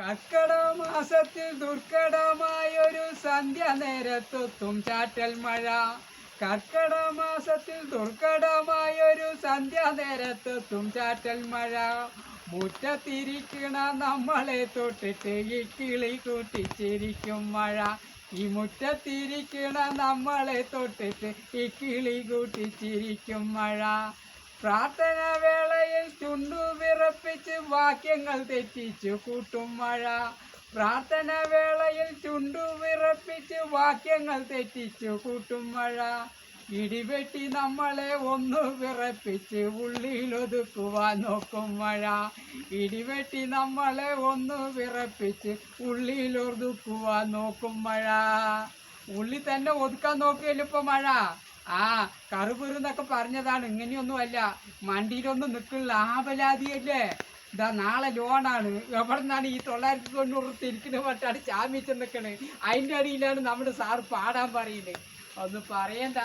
കർക്കട മാസത്തിൽ ദുർഘടമായൊരു സന്ധ്യ നേരത്തൊത്തും ചാറ്റൽ മഴ. കർക്കടമാസത്തിൽ ദുർഘടമായൊരു സന്ധ്യ നേരത്തൊത്തും ചാറ്റൽ മഴ. മുറ്റത്തിരിക്കണ നമ്മളെ തൊട്ടിട്ട് ഈ കിളി കൂട്ടിച്ചിരിക്കും മഴ. ഈ മുറ്റത്തിരിക്കണ നമ്മളെ തൊട്ടിട്ട് ഈ കിളി കൂട്ടിച്ചിരിക്കും മഴ. പ്രാർത്ഥന വേളയിൽ ചുണ്ടു വിറപ്പിച്ച് വാക്യങ്ങൾ തെറ്റിച്ചു കൂട്ടും മഴ. പ്രാർത്ഥന വേളയിൽ ചുണ്ടു വിറപ്പിച്ച് വാക്യങ്ങൾ തെറ്റിച്ചു കൂട്ടും മഴ. ഇടിവെട്ടി നമ്മളെ ഒന്ന് വിറപ്പിച്ച് ഉള്ളിലൊതുക്കുവാൻ നോക്കും മഴ. ഇടിവെട്ടി നമ്മളെ ഒന്ന് വിറപ്പിച്ച് ഉള്ളിലൊതുക്കുവാൻ നോക്കും മഴ. ഉള്ളി തന്നെ ഒതുക്കാൻ നോക്കിയല്ലോ ഇപ്പൊ മഴ? ആ കറുപുരുന്നൊക്കെ പറഞ്ഞതാണ്. ഇങ്ങനെയൊന്നുമല്ല. മണ്ടിയിലൊന്നും നിൽക്കുന്ന ലാഭലാതിയല്ലേ ഇതാ നാളെ ലോണാണ്. എവിടെ നിന്നാണ് ഈ തൊള്ളായിരത്തി തൊണ്ണൂറ് തിരിക്കുന്ന പറ്റാണ് ചാമിച്ച് നിൽക്കണേ? അതിന്റെ അടിയിലാണ് നമ്മുടെ സാറ് പാടാൻ പറയുന്നത്. ഒന്ന് പറയണ്ട.